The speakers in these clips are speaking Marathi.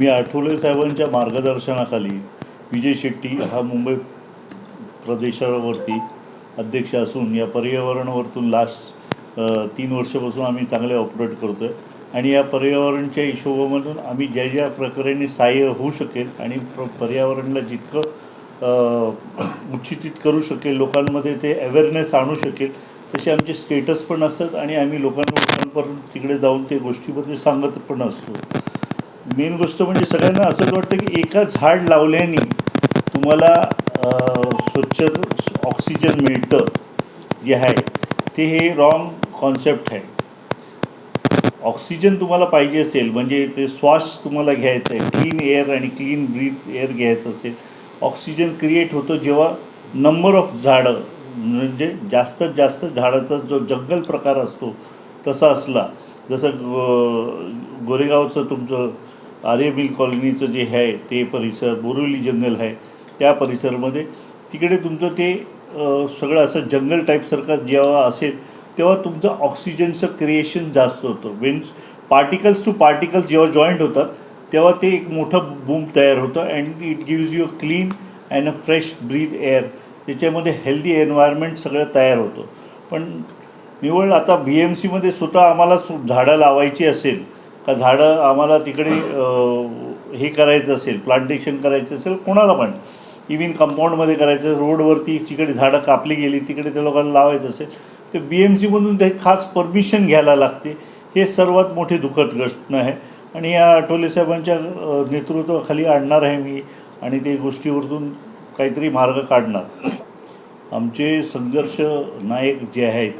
मी आठवले साहेबांच्या मार्गदर्शनाखाली विजय शेट्टी हा मुंबई प्रदेशावरती अध्यक्ष असून या पर्यावरणावरतून लास्ट तीन वर्षापासून आम्ही चांगले ऑपरेट करतो आहे आणि या पर्यावरणच्या हिशोबामधून आम्ही ज्या ज्या प्रकारे सहाय्य होऊ शकेल आणि प्र पर्यावरणला जितकं अ, उच्चितित करू शकेल लोकांमध्ये ते अवेअरनेस आणू शकेल तसे आमचे स्टेटस पण असतात आणि आम्ही लोकांपर्यंत तिकडे जाऊन ते गोष्टीबद्दल सांगत पण असतो. मेन गोष्ट म्हणजे सगळ्यांना असंच वाटतं की एका झाड लावल्याने तुम्हाला स्वच्छ ऑक्सिजन मिळतं जे आहे ते हे रॉंग कॉन्सेप्ट आहे. ऑक्सिजन तुम्हाला पाहिजे असेल म्हणजे ते श्वास तुम्हाला घ्यायचं आहे क्लीन एअर आणि क्लीन ब्रीथ एअर घ्यायचं असेल ऑक्सिजन क्रिएट होतं जेव्हा नंबर ऑफ झाडं म्हणजे जास्तीत जास्त झाडाचा जो जंगल प्रकार असतो तसा असला. जसं गोरेगावचं तुमचं आर्य मिल कॉलनीचं जे आहे ते परिसर बोरिवली जंगल आहे त्या परिसरमध्ये तिकडे तुमचं ते सगळं असं जंगल टाईपसारखं जेव्हा असेल तेव्हा तुमचं ऑक्सिजनचं क्रिएशन जास्त होतं. मीन्स पार्टिकल्स टू पार्टिकल्स जेव्हा जॉईंट होतात तेव्हा ते एक मोठं बूम तयार होतं and it gives you a clean and a fresh breath air त्याच्यामध्ये हेल्दी एन्व्हायरमेंट सगळं तयार होतं. पण निवड आता बी एम सीमध्ये स्वतः आम्हाला सु- झाडं लावायची असेल का झाडं आम्हाला तिकडे हे करायचं असेल प्लांटेशन करायचं असेल कोणाला पण. इव्हन कंपाऊंडमध्ये करायचं रोडवरती जिकडे झाडं कापली गेली तिकडे त्या लोकांना लावायचं असेल तर बी एम सीमधून ते खास परमिशन घ्यायला लागते. हे सर्वात मोठी दुःखद गोष्ट आहे. आणि या आठवले साहेबांच्या नेतृत्वाखाली आणणार आहे मी आणि ते गोष्टीवरतून काहीतरी मार्ग काढणार. आमचे संघर्ष नायक जे आहेत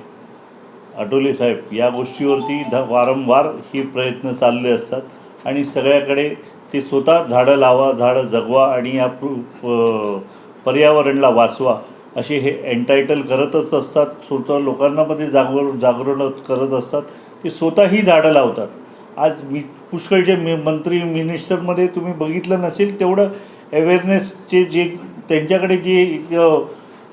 अटोले साहेब या गोष्टीवरती ध वारंवार हे प्रयत्न चालले असतात आणि सगळ्याकडे ते स्वतः झाडं लावा झाडं जगवा आणि या पृ- प- पर्यावरणला वाचवा असे हे एन्टायटल करतच असतात. स्वतः लोकांनामध्ये जागवर जागरण करत असतात. ते स्वतःही झाडं लावतात. आज मी पुष्कळचे मे मंत्री मिनिस्टरमध्ये तुम्ही बघितलं नसेल तेवढं अवेअरनेसचे जे त्यांच्याकडे जे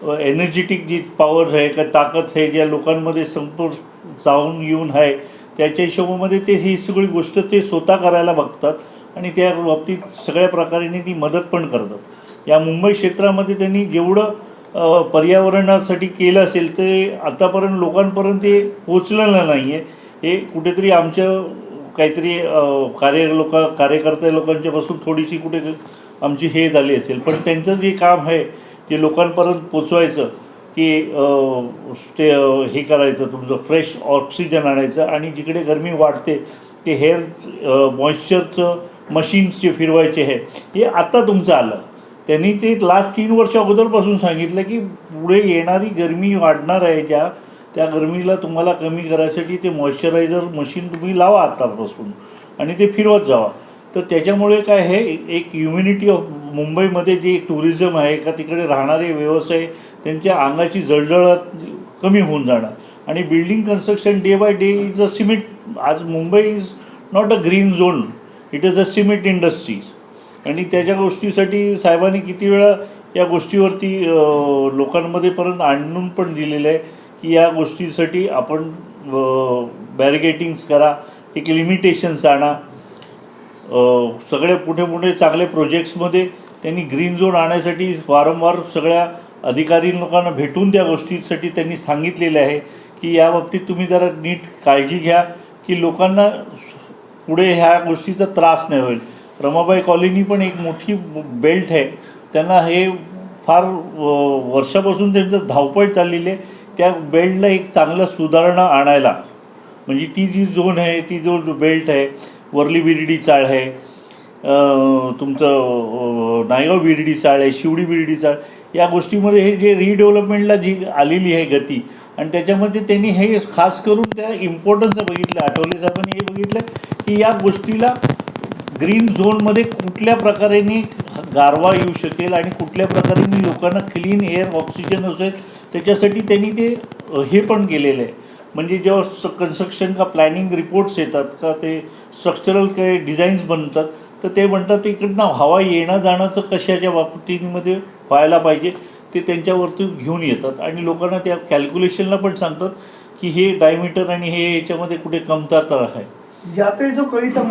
एनर्जेटिक जी पॉवर आहे का ताकद आहे ज्या लोकांमध्ये संपूर्ण जाऊन येऊन आहे त्याच्या हिशोबामध्ये ते ही सगळी गोष्ट ते स्वतः करायला बघतात आणि त्या बाबतीत सगळ्या प्रकारेने ती मदत पण करतात. या मुंबई क्षेत्रामध्ये त्यांनी जेवढं पर्यावरणासाठी केलं असेल ते आतापर्यंत लोकांपर्यंत ते पोचलेलं नाही आहे हे कुठेतरी आमच्या काहीतरी कार्य लोक कार्यकर्ते लोकांच्यापासून थोडीशी कुठे आमची हे झाली असेल. पण त्यांचं जे काम आहे ते लोकांपर्यंत पोचवायचं की ते हे करायचं तुमचं फ्रेश ऑक्सिजन आणायचं आणि जिकडे गरमी वाढते ते हेअर मॉइश्चरचं मशीन्स जे फिरवायचे आहे हे आत्ता तुमचं आलं. त्यांनी ते लास्ट तीन वर्ष अगोदरपासून सांगितलं की पुढे येणारी गरमी वाढणार आहे ज्या त्या गरमीला तुम्हाला कमी करायसाठी ते मॉइश्चरायझर मशीन तुम्ही लावा आत्तापासून आणि ते फिरवत जावा. तर त्याच्यामुळे काय आहे एक इम्युनिटी ऑफ मुंबईमध्ये जे टुरिझम आहे का तिकडे राहणारे व्यवसाय त्यांच्या अंगाची जळजळत कमी होऊन जाणार. आणि building construction day by day is a cement आज Mumbai is not a green zone it is a cement industries आणि त्याच्या गोष्टीसाठी साहेबांनी किती वेळा या गोष्टीवरती लोकांमध्ये परत आणून पण दिलेलं आहे की या गोष्टीसाठी आपण बॅरिगेटिंग्स करा एक लिमिटेशन्स आणा. सगळे पुढे पुढे चांगले प्रोजेक्ट्समध्ये त्यांनी ग्रीन झोन आणण्यासाठी वारंवार सगळ्या अधिकारी लोकांना भेटून त्या गोष्टीसाठी त्यांनी सांगितलेलं आहे की या बाबतीत तुम्ही जरा नीट काळजी घ्या की लोकांना पुढे ह्या गोष्टीचा त्रास नाही होईल. रमाबाई कॉलनी पण एक मोठी बेल्ट आहे. त्यांना हे फार वर्षापासून त्यांचं धावपळ चाललेली आहे. त्या बेल्टला एक चांगलं सुधारणा आणायला. म्हणजे ती जी झोन आहे ती जो बेल्ट आहे वरली विरडी चाळ आहे. तुमचं नायगाव विरडी चाळ आहे शिवडी विरडी चाळ या गोष्टीमध्ये हे जे रिडेव्हलपमेंटला जी आलेली आहे गती आणि त्याच्यामध्ये त्यांनी हे खास करून त्या इम्पॉर्टन्स बघितलं आठवले साहेबांनी हे बघितलं की या गोष्टीला ग्रीन झोनमध्ये कुठल्या प्रकारेने गारवा येऊ शकेल आणि कुठल्या प्रकारेने लोकांना क्लीन एअर ऑक्सिजन असेल त्याच्यासाठी त्यांनी ते हे पण केलेलं आहे. म्हणजे जेव्हा स कन्स्ट्रक्शन का प्लॅनिंग रिपोर्ट्स येतात का ते स्ट्रक्चरल काही डिझाईन्स बनतात तर ते म्हणतात इकडनं हवा येणं जाण्याचं कशाच्या बाबतीमध्ये व्हायला पाहिजे ते त्यांच्यावरती घेऊन येतात. आणि लोकांना त्या कॅल्क्युलेशनला पण सांगतात की हे डायमीटर आणि हे याच्यामध्ये कुठे कमतरता आहे. यातही जो कळीचा